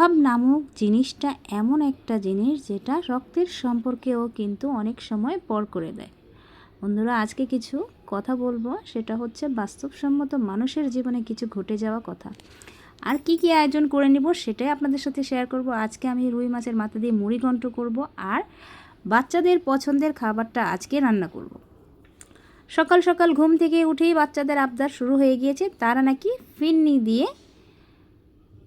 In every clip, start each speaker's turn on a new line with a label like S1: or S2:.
S1: অভাব নামক জিনিসটা এমন একটা জিনিস যেটা রক্তের সম্পর্কেও কিন্তু অনেক সময় পর করে দেয়। বন্ধুরা, আজকে কিছু কথা বলব, সেটা হচ্ছে বাস্তবসম্মত মানুষের জীবনে কিছু ঘটে যাওয়া কথা। আর কি কি আয়োজন করে নিব সেটাই আপনাদের সাথে শেয়ার করব। আজকে আমি রুই মাছের মাথা দিয়ে মুড়ি ঘন্ট করব আর বাচ্চাদের পছন্দের খাবারটা আজকে রান্না করব। সকাল সকাল ঘুম থেকে উঠেই বাচ্চাদের আবদার শুরু হয়ে গিয়েছে, তারা নাকি ফিন্নি দিয়ে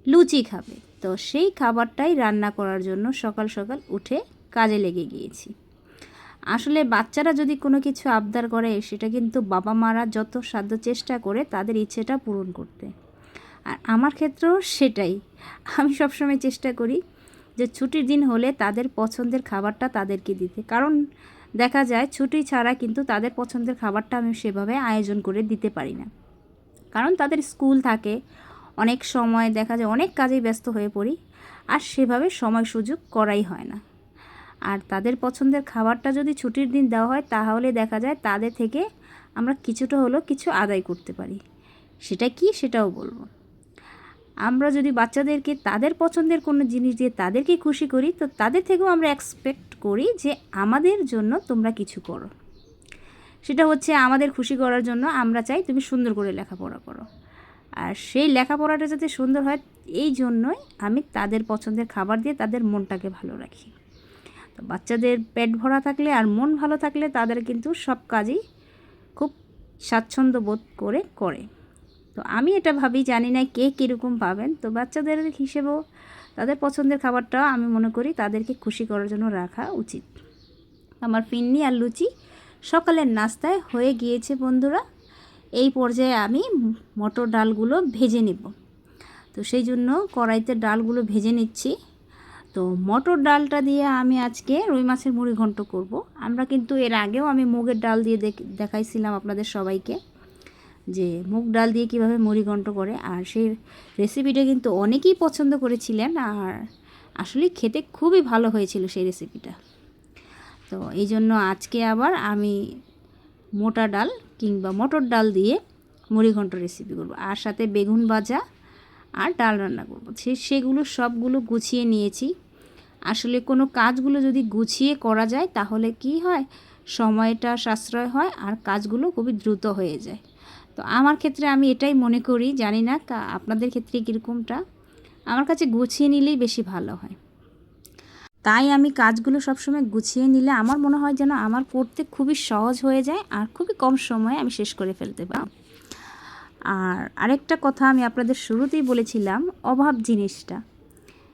S1: লুচি খাবে। তো সেই খাবারটাই রান্না করার জন্য সকাল সকাল উঠে কাজে লেগে গিয়েছি। আসলে বাচ্চারা যদি কোনো কিছু আবদার করে, সেটা কিন্তু বাবা মারা যত সাধ্য চেষ্টা করে তাদের ইচ্ছেটা পূরণ করতে। আর আমার ক্ষেত্রেও সেটাই। আমি সবসময় চেষ্টা করি যে ছুটির দিন হলে তাদের পছন্দের খাবারটা তাদেরকে দিতে। কারণ দেখা যায় ছুটি ছাড়া কিন্তু তাদের পছন্দের খাবারটা আমি সেভাবে আয়োজন করে দিতে পারি না। কারণ তাদের স্কুল থাকে অনেক সময় দেখা যায় অনেক কাজেই ব্যস্ত হয়ে পড়ি, আর সেভাবে সময় সুযোগ করাই হয় না। আর তাদের পছন্দের খাবারটা যদি ছুটির দিন দেওয়া হয়, তাহলে দেখা যায় তাদের থেকে আমরা কিছুটা হলেও কিছু আদায় করতে পারি। সেটা কি সেটাও বলব। আমরা যদি বাচ্চাদেরকে, তাদের পছন্দের কোনো জিনিস দিয়ে তাদেরকে খুশি করি, তো তাদের থেকেও আমরা এক্সপেক্ট করি যে আমাদের জন্য তোমরা কিছু করো। সেটা হচ্ছে আমাদের খুশি করার জন্য আমরা চাই তুমি সুন্দর করে লেখাপড়া করো। আর সেই লেখাপড়াটা যাতে সুন্দর হয়, এই জন্যই আমি তাদের পছন্দের খাবার দিয়ে তাদের মনটাকে ভালো রাখি। তো বাচ্চাদের পেট ভরা থাকলে আর মন ভালো থাকলে তাদের কিন্তু সব কাজই খুব স্বাচ্ছন্দ্য বোধ করে করে। তো আমি এটা ভাবি, জানি না কে কীরকম পাবেন। তো বাচ্চাদের হিসেবেও তাদের পছন্দের খাবারটা আমি মনে করি তাদেরকে খুশি করার জন্য রাখা উচিত। আমার ফিন্নি আর লুচি সকালের নাস্তায় হয়ে গিয়েছে বন্ধুরা। এই পর্যায়ে আমি মটর ডালগুলো ভেজে নেব। তো সেই জন্য কড়াইতে ডালগুলো ভেজে নিচ্ছি। তো মটর ডালটা দিয়ে আমি আজকে রুই মাছের মুড়ি ঘন্ট করব। আমরা কিন্তু এর আগেও আমি মুগের ডাল দিয়ে দেখাইছিলাম আপনাদের সবাইকে যে মুগ ডাল দিয়ে কীভাবে মুড়ি ঘন্ট করে। আর সেই রেসিপিটা কিন্তু অনেকেই পছন্দ করেছিলেন আর আসলে খেতে খুবই ভালো হয়েছিল সেই রেসিপিটা। তো এই জন্য আজকে আবার আমি মোটা ডাল কিংবা মটর ডাল দিয়ে মুড়ি ঘন্ট রেসিপি করব। আর সাথে বেগুন ভাজা আর ডাল রান্না করব। সে, সেগুলো সবগুলো গুছিয়ে নিয়েছি। আসলে কোনো কাজগুলো যদি গুছিয়ে করা যায়, তাহলে কি হয়? সময়টা সাশ্রয় হয় আর কাজগুলো খুবই দ্রুত হয়ে যায়। তো আমার ক্ষেত্রে আমি এটাই মনে করি, জানি না আপনাদের ক্ষেত্রে কীরকমটা? আমার কাছে গুছিয়ে নিলেই বেশি ভালো হয়। তাই আমি কাজগুলো সবসময় গুছিয়ে নিলে আমার মনে হয় যেন আমার করতে খুবই সহজ হয়ে যায় আর খুবই কম সময়ে আমি শেষ করে ফেলতে পারি। আর আরেকটা কথা আমি আপনাদের শুরুতেই বলেছিলাম, অভাব জিনিসটা।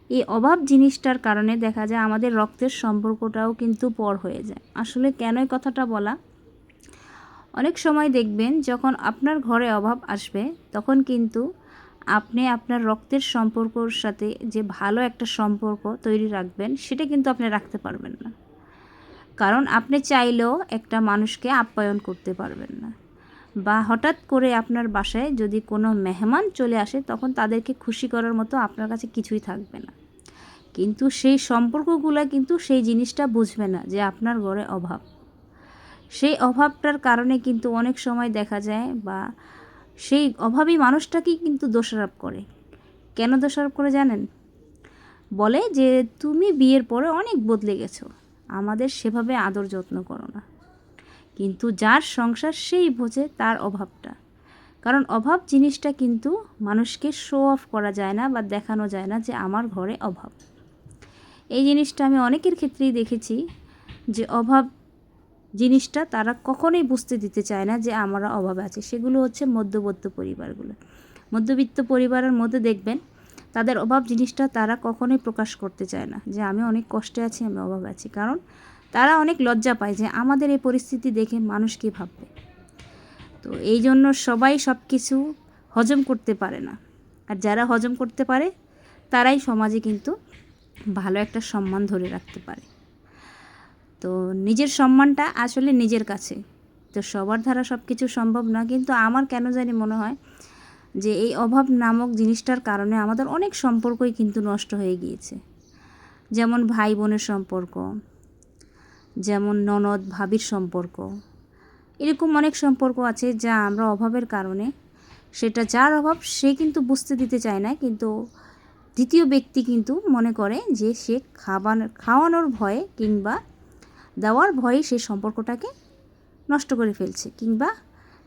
S1: এই অভাব জিনিসটার কারণে দেখা যায় আমাদের রক্তের সম্পর্কটাও কিন্তু পর হয়ে যায়। আসলে কেন এই কথাটা বলা? অনেক সময় দেখবেন যখন আপনার ঘরে অভাব আসবে, তখন কিন্তু আপনি আপনার রক্তের সম্পর্কর সাথে যে ভালো একটা সম্পর্ক তৈরি রাখবেন, সেটা কিন্তু আপনি রাখতে পারবেন না। কারণ আপনি চাইলেও একটা মানুষকে আপ্যায়ন করতে পারবেন না। বা হঠাৎ করে আপনার বাসায় যদি কোনো মেহমান চলে আসে, তখন তাদেরকে খুশি করার মতো আপনার কাছে কিছুই থাকবে না। কিন্তু সেই সম্পর্কগুলো কিন্তু সেই জিনিসটা বুঝবে না যে আপনার ঘরে অভাব। সেই অভাবটার কারণে কিন্তু অনেক সময় দেখা যায় বা সেই অভাবী মানুষটাকেই কিন্তু দোষারোপ করে। কেন দোষারোপ করে জানেন? বলে যে, তুমি বিয়ের পরে অনেক বদলে গেছো। আমাদের সেভাবে আদর যত্ন করো না। কিন্তু যার সংসার সেই বোঝে তার অভাবটা। কারণ অভাব জিনিসটা কিন্তু মানুষকে শো অফ করা যায় না বা দেখানো যায় না যে, আমার ঘরে অভাব। এই জিনিসটা আমি অনেকের ক্ষেত্রেই দেখেছি যে, অভাব জিনিসটা তারা কখনোই বুঝতে দিতে চায় না যে আমরা অভাবে আছি। সেগুলো হচ্ছে মধ্যবর্ত পরিবারগুলো। মধ্যবিত্ত পরিবারের মধ্যে দেখবেন, তাদের অভাব জিনিসটা তারা কখনোই প্রকাশ করতে চায় না যে আমি অনেক কষ্টে আছি, আমি অভাবে আছি। কারণ তারা অনেক লজ্জা পায় যে আমাদের এই পরিস্থিতি দেখে মানুষ কী ভাববে। তো এই জন্য সবাই সব কিছু হজম করতে পারে না। আর যারা হজম করতে পারে, তারাই সমাজে কিন্তু ভালো একটা সম্মান ধরে রাখতে পারে। তো নিজের সম্মানটা আসলে নিজের কাছে। তো সবার দ্বারা সব কিছু সম্ভব না কিন্তু আমার কেন জানি মনে হয় যে এই অভাব নামক জিনিসটার কারণে আমাদের অনেক সম্পর্কই কিন্তু নষ্ট হয়ে গিয়েছে। যেমন ভাই বোনের সম্পর্ক, যেমন ননদ ভাবির সম্পর্ক, এরকম অনেক সম্পর্ক আছে যা আমরা অভাবের কারণে, সেটা যার অভাব সে কিন্তু বুঝতে দিতে চায় না, কিন্তু দ্বিতীয় ব্যক্তি কিন্তু মনে করে যে সে খাবানোর খাওয়ানোর ভয়ে কিংবা দেওয়ার ভয়ে সে সম্পর্কটাকে নষ্ট করে ফেলছে কিংবা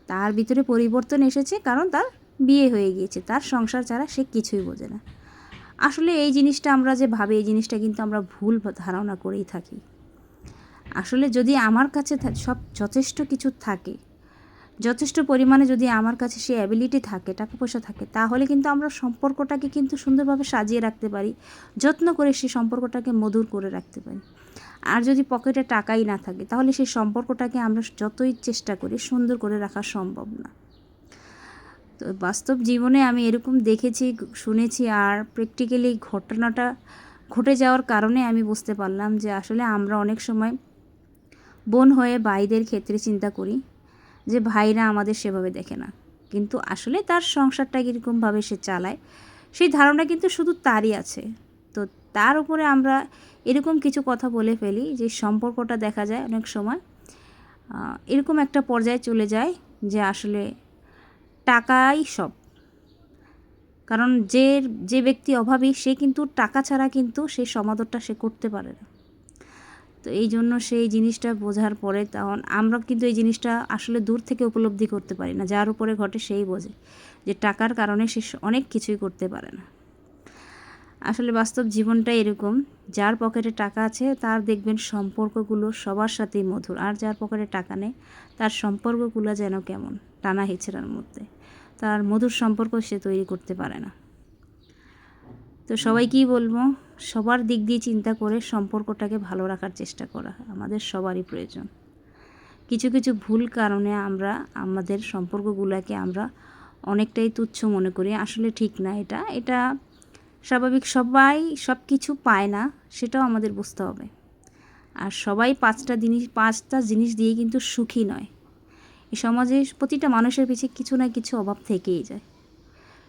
S1: তার ভিতরে পরিবর্তন এসেছে কারণ তার বিয়ে হয়ে গিয়েছে, তার সংসার ছাড়া সে কিছুই বোঝে না। আসলে এই জিনিসটা আমরা যে ভাবি, এই জিনিসটা কিন্তু আমরা ভুল ধারণা করেই থাকি। আসলে যদি আমার কাছে সব যথেষ্ট কিছু থাকে, যথেষ্ট পরিমাণে যদি আমার কাছে সে অ্যাবিলিটি থাকে, টাকা পয়সা থাকে, তাহলে কিন্তু আমরা সম্পর্কটাকে কিন্তু সুন্দরভাবে সাজিয়ে রাখতে পারি, যত্ন করে সেই সম্পর্কটাকে মধুর করে রাখতে পারি। আর যদি পকেটে টাকাই না থাকে, তাহলে সেই সম্পর্কটাকে আমরা যতই চেষ্টা করি সুন্দর করে রাখা সম্ভব না। তো বাস্তব জীবনে আমি এরকম দেখেছি, শুনেছি আর প্র্যাকটিক্যালি ঘটনাটা ঘটে যাওয়ার কারণে আমি বুঝতে পারলাম যে আসলে আমরা অনেক সময় বোন হয়ে ভাইদের ক্ষেত্রে চিন্তা করি যে ভাইরা আমাদের সেভাবে দেখে না। কিন্তু আসলে তার সংসারটা কীরকমভাবে সে চালায়, সেই ধারণা কিন্তু শুধু তারই আছে। তো তার উপরে আমরা এরকম কিছু কথা বলে ফেলি যে সম্পর্কটা দেখা যায় অনেক সময়। এরকম একটা পর্যায়ে চলে যায় যে আসলে টাকাই সব। কারণ যে যে ব্যক্তি অভাবী, সে কিন্তু টাকা ছাড়া কিন্তু সেই সমাদরটা সে করতে পারে না। তো এই জন্য সেই জিনিসটা বোঝার পরে তখন আমরা কিন্তু এই জিনিসটা আসলে দূর থেকে উপলব্ধি করতে পারি না। যার উপরে ঘটে সেই বোঝে যে টাকার কারণে সে অনেক কিছুই করতে পারে না। আসলে বাস্তব জীবনটা এরকম। যার পকেটে টাকা আছে, তার দেখবেন সম্পর্কগুলো সবার সাথেই মধুর। আর যার পকেটে টাকা নেই, তার সম্পর্কগুলো যেন কেমন, টানা হেঁচড়ার মধ্যে। তার মধুর সম্পর্ক সে তৈরি করতে পারে না। তো সবাই কি বলব, সবার দিক দিয়ে চিন্তা করে সম্পর্কটাকে ভালো রাখার চেষ্টা করা আমাদের সবারই প্রয়োজন। কিছু কিছু ভুল কারণে আমরা, আমাদের সম্পর্কগুলোকে আমরা অনেকটাই তুচ্ছ মনে করি। আসলে ঠিক না এটা। এটা স্বাভাবিক সবাই সব কিছু পায় না, সেটাও আমাদের বুঝতে হবে। আর সবাই পাঁচটা জিনিস পাঁচটা জিনিস দিয়ে কিন্তু সুখী নয়। এই সমাজে প্রতিটা মানুষের পিছিয়ে কিছু না কিছু অভাব থেকেই যায়।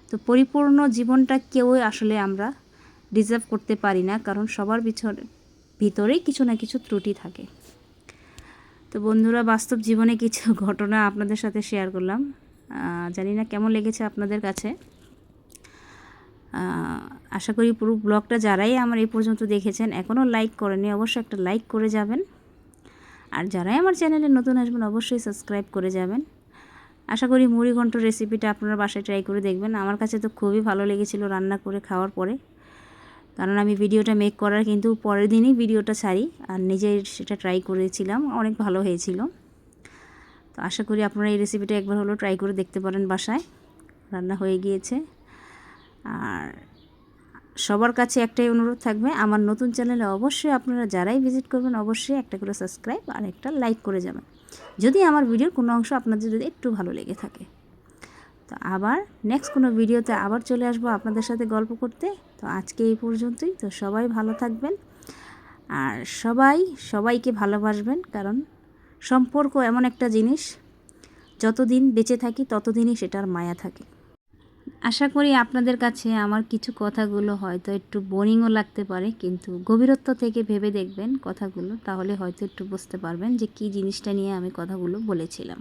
S1: তো পরিপূর্ণ জীবনটা কেউই আসলে আমরা ডিজার্ভ করতে পারি না, কারণ সবার পিছনে, ভিতরেই কিছু না কিছু ত্রুটি থাকে। তো বন্ধুরা, বাস্তব জীবনে কিছু ঘটনা আপনাদের সাথে শেয়ার করলাম। জানি না কেমন লেগেছে আপনাদের কাছে। আশা করি পুরো ব্লগটা যারাই আমার এই পর্যন্ত দেখেছেন এখনও লাইক করেনি অবশ্যই একটা লাইক করে যাবেন। আর যারাই আমার চ্যানেলে নতুন আসবেন, অবশ্যই সাবস্ক্রাইব করে যাবেন। আশা করি মুড়িঘণ্ট রেসিপিটা আপনারা বাসায় ট্রাই করে দেখবেন। আমার কাছে তো খুবই ভালো লেগেছিল রান্না করে খাওয়ার পরে। কারণ আমি ভিডিওটা মেক করার কিন্তু পরের দিনই ভিডিওটা ছাড়ি, আর নিজে সেটা ট্রাই করেছিলাম, অনেক ভালো হয়েছিল। তো আশা করি আপনারা এই রেসিপিটা একবার হলো ট্রাই করে দেখতে পারেন বাসায়। রান্না হয়ে গিয়েছে। আর সবার কাছে একটাই অনুরোধ থাকবে, আমার নতুন চ্যানেলে অবশ্যই আপনারা যারাই ভিজিট করবেন, অবশ্যই একটা করে সাবস্ক্রাইব আর একটা লাইক করে যাবেন। যদি আমার ভিডিওর কোনো অংশ আপনাদের যদি একটু ভালো লেগে থাকে। তো আবার নেক্সট কোনো ভিডিওতে আবার চলে আসব আপনাদের সাথে গল্প করতে। তো আজকে এই পর্যন্তই। তো সবাই ভালো থাকবেন। আর সবাই সবাইকে ভালোবাসবেন, কারণ সম্পর্ক এমন একটা জিনিস, যতদিন বেঁচে থাকি ততদিনই সেটার মায়া থাকে। আশা করি আপনাদের কাছে আমার কিছু কথাগুলো হয়তো একটু বোরিংও লাগতে পারে, কিন্তু গভীরত্ব থেকে ভেবে দেখবেন কথাগুলো, তাহলে হয়তো একটু বুঝতে পারবেন যে কী জিনিসটা নিয়ে আমি কথাগুলো বলেছিলাম।